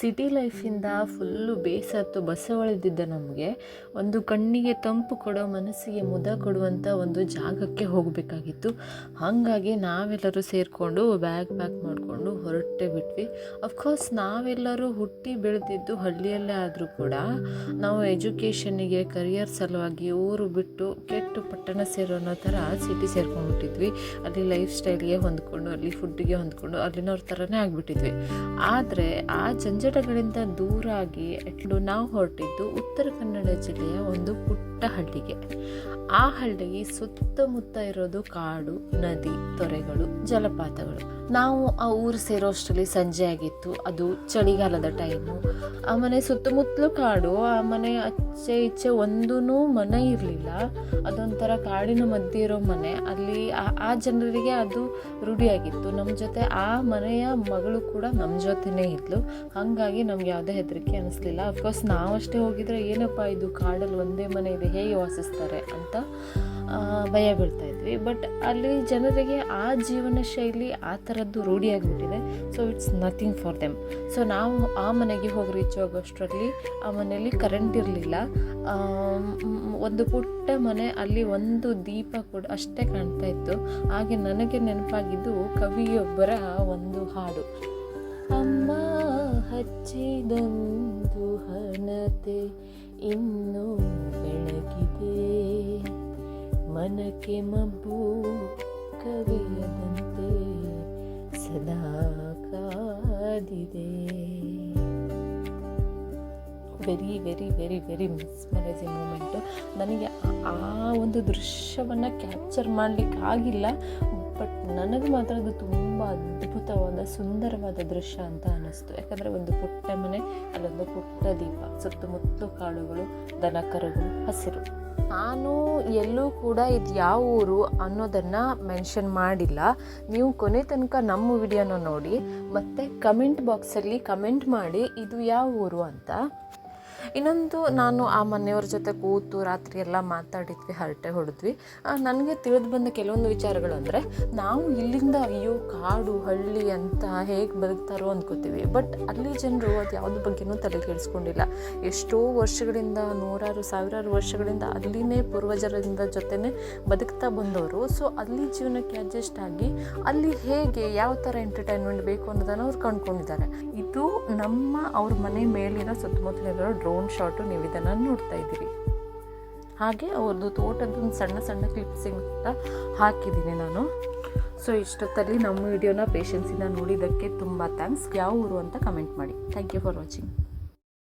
City ಲೈಫಿಂದ full ಬೇಸತ್ತು ಬಸವಳಿದಿದ್ದ ನಮಗೆ. ಒಂದು ಕಣ್ಣಿಗೆ ತಂಪು ಕೊಡೋ ಮನಸ್ಸಿಗೆ ಮುದ ಕೊಡುವಂಥ ಒಂದು ಜಾಗಕ್ಕೆ ಹೋಗಬೇಕಾಗಿತ್ತು. ಹಾಗಾಗಿ ನಾವೆಲ್ಲರೂ ಸೇರಿಕೊಂಡು ಬ್ಯಾಗ್ ಪ್ಯಾಕ್ ಮಾಡಿಕೊಂಡು ಹೊರಟೆ ಬಿಟ್ವಿ. ಅಫ್ಕೋರ್ಸ್ ನಾವೆಲ್ಲರೂ ಹುಟ್ಟಿ ಬೆಳೆದಿದ್ದು ಹಳ್ಳಿಯಲ್ಲೇ ಆದರೂ ಕೂಡ ನಾವು ಎಜುಕೇಷನ್ನಿಗೆ ಕರಿಯರ್ ಸಲುವಾಗಿ ಊರು ಬಿಟ್ಟು ಕೆಟ್ಟು ಪಟ್ಟಣ ಸೇರೋ ಅನ್ನೋ ಥರ ಸಿಟಿ ಸೇರ್ಕೊಂಡ್ಬಿಟ್ಟಿದ್ವಿ. ಅಲ್ಲಿ ಲೈಫ್ ಸ್ಟೈಲ್ಗೆ ಹೊಂದ್ಕೊಂಡು, ಅಲ್ಲಿ ಫುಡ್ಗೆ ಹೊಂದ್ಕೊಂಡು, ಅಲ್ಲಿನವ್ರ ಥರನೇ ಆಗಿಬಿಟ್ಟಿದ್ವಿ. ಆದರೆ ಆ ಜಂಜಟಗಳಿಂದ ದೂರ ಆಗಿ ಎಟ್ಲು ನಾವು ಹೊರಟಿದ್ದು ಉತ್ತರ ಕನ್ನಡ ಜಿಲ್ಲೆಯ ಒಂದು ಪುಟ್ಟ ಹಳ್ಳಿಗೆ. ಆ ಹಳ್ಳಿಗೆ ಸುತ್ತಮುತ್ತ ಇರೋದು ಕಾಡು, ನದಿ, ತೊರೆಗಳು, ಜಲಪಾತಗಳು. ನಾವು ಆ ಊರು ಸೇರೋಷ್ಟರಲ್ಲಿ ಸಂಜೆ ಆಗಿತ್ತು. ಅದು ಚಳಿಗಾಲದ ಟೈಮು. ಆ ಮನೆ ಸುತ್ತಮುತ್ತಲು ಕಾಡು. ಆ ಮನೆ ಆಚೆ ಈಚೆ ಒಂದೂ ಮನೆ ಇರಲಿಲ್ಲ. ಅದೊಂಥರ ಕಾಡಿನ ಮಧ್ಯೆ ಇರೋ ಮನೆ. ಅಲ್ಲಿ ಆ- ಜನರಿಗೆ ಅದು ರೂಢಿಯಾಗಿತ್ತು. ನಮ್ಮ ಜೊತೆ ಆ ಮನೆಯ ಮಗಳು ಕೂಡ ನಮ್ಮ ಜೊತೆನೇ ಇದ್ಲು. ಹಾಗಾಗಿ ನಮ್ಗೆ ಯಾವುದೇ ಹೆದರಿಕೆ ಅನಿಸ್ಲಿಲ್ಲ. ಅಫ್ಕೋರ್ಸ್ ನಾವಷ್ಟೇ ಹೋಗಿದ್ರೆ ಏನಪ್ಪ ಇದು ಕಾಡಲ್ಲಿ ಒಂದೇ ಮನೆ ಇದೆ, ಹೇಗೆ ವಾಸಿಸ್ತಾರೆ ಅಂತ ಭಯ ಬೀಳ್ತಾ ಇದ್ವಿ. ಬಟ್ ಅಲ್ಲಿ ಜನರಿಗೆ ಆ ಜೀವನ ಶೈಲಿ ಆ ಥರದ್ದು ರೂಢಿಯಾಗಿಬಿಟ್ಟಿದೆ so it's nothing for them so ನಾವು ಆ ಮನೆಗೆ ಹೋಗಿ ರೀಚ್ ಆಗೋಷ್ಟರಲ್ಲಿ ಆ ಮನೆಯಲ್ಲಿ ಕರೆಂಟ್ ಇರಲಿಲ್ಲ. ಒಂದು ಪುಟ್ಟ ಮನೆ, ಅಲ್ಲಿ ಒಂದು ದೀಪ ಕೂಡ ಅಷ್ಟೇ ಕಾಣ್ತಾ ಇತ್ತು. ಹಾಗೆ ನನಗೆ ನೆನಪಾಗಿದ್ದು ಕವಿಯೊಬ್ಬರ ಒಂದು ಹಾಡು. ಅಮ್ಮ ಹಚ್ಚಿದೊಂದು ಹನತೆ ಇನ್ನೂ ಬೆಳಗಿದೆ ಮನಕ್ಕೆ ಮಬ್ಬು ಕವಿಯದಂತೆ ಸದಾ ಕಾದಿದೆ. Very very very very mesmerising moment ನನಗೆ ಆ- ಒಂದು ದೃಶ್ಯವನ್ನು ಕ್ಯಾಪ್ಚರ್ ಮಾಡಲಿಕ್ಕೆ ಆಗಿಲ್ಲ ಬಟ್ ನನಗೆ ಮಾತ್ರ ಅದು ತುಂಬ ಅದ್ಭುತವಾದ, ಸುಂದರವಾದ ದೃಶ್ಯ ಅಂತ ಅನ್ನಿಸ್ತು. ಯಾಕಂದರೆ ಒಂದು ಪುಟ್ಟ ಮನೆ, ಅಲ್ಲೊಂದು ಪುಟ್ಟ ದೀಪ ಸುತ್ತಮುತ್ತಲು ಕಾಳುಗಳು ದನ ಕರುಗಳು ಹಸಿರು. ನಾನು ಎಲ್ಲೂ ಕೂಡ ಇದು ಯಾವ ಊರು ಅನ್ನೋದನ್ನು ಮೆನ್ಷನ್ ಮಾಡಿಲ್ಲ. ನೀವು ಕೊನೆ ತನಕ ನಮ್ಮ ವಿಡಿಯೋನ ನೋಡಿ, ಮತ್ತು ಕಮೆಂಟ್ ಬಾಕ್ಸಲ್ಲಿ ಕಮೆಂಟ್ ಮಾಡಿ, ಇದು ಯಾವ ಊರು ಅಂತ. ಇನ್ನೊಂದು ನಾನು ಆ ಮನೆಯವ್ರ ಜೊತೆ ಕೂತು ರಾತ್ರಿ ಎಲ್ಲ ಮಾತಾಡಿದ್ವಿ, ಹರಟೆ ಹೊಡೆದ್ವಿ. ನನಗೆ ತಿಳಿದು ಬಂದ ಕೆಲವೊಂದು ವಿಚಾರಗಳು ಅಂದರೆ, ನಾವು ಇಲ್ಲಿಂದ ಅಯ್ಯೋ ಕಾಡು, ಹಳ್ಳಿ ಅಂತ ಹೇಗೆ ಬದುಕ್ತಾರೋ ಅಂದ್ಕೋತೀವಿ ಬಟ್ ಅಲ್ಲಿ ಜನರು ಅದು ಯಾವುದ್ರ ಬಗ್ಗೆನೂ ತಲೆ ಕೆಡಿಸ್ಕೊಂಡಿಲ್ಲ. ಎಷ್ಟೋ ವರ್ಷಗಳಿಂದ, ನೂರಾರು, ಸಾವಿರಾರು ವರ್ಷಗಳಿಂದ ಅಲ್ಲಿನೇ ಪೂರ್ವಜರಿಂದ ಜೊತೆನೇ ಬದುಕ್ತಾ ಬಂದವರು. ಸೊ ಅಲ್ಲಿ ಜೀವನಕ್ಕೆ ಅಡ್ಜಸ್ಟ್ ಆಗಿ ಅಲ್ಲಿ ಹೇಗೆ, ಯಾವ ಥರ ಎಂಟರ್ಟೈನ್ಮೆಂಟ್ ಬೇಕು ಅನ್ನೋದನ್ನು ಅವ್ರು ಕಂಡ್ಕೊಂಡಿದ್ದಾರೆ. ಇದು ನಮ್ಮ ಅವ್ರ ಮನೆ ಮೇಲಿನ ಸುತ್ತಮುತ್ತಲಿರೋ ಡ್ರೋನ್ ಶಾಟು ನೀವು ಇದನ್ನು ನೋಡ್ತಾ ಇದ್ದೀರಿ. ಹಾಗೆ ಅವ್ರದ್ದು ತೋಟದ ಸಣ್ಣ ಸಣ್ಣ ಕ್ಲಿಪ್ಸಿಂಗ್ ಹಾಕಿದ್ದೀನಿ ನಾನು. ಸೊ ಇಷ್ಟೊತ್ತಲ್ಲಿ ನಮ್ಮ ವಿಡಿಯೋನ ಪೇಷನ್ಸಿಂದ ನೋಡಿದ್ದಕ್ಕೆ ತುಂಬ ಥ್ಯಾಂಕ್ಸ್ ಯಾವ ಊರು ಅಂತ ಕಮೆಂಟ್ ಮಾಡಿ. Thank you for watching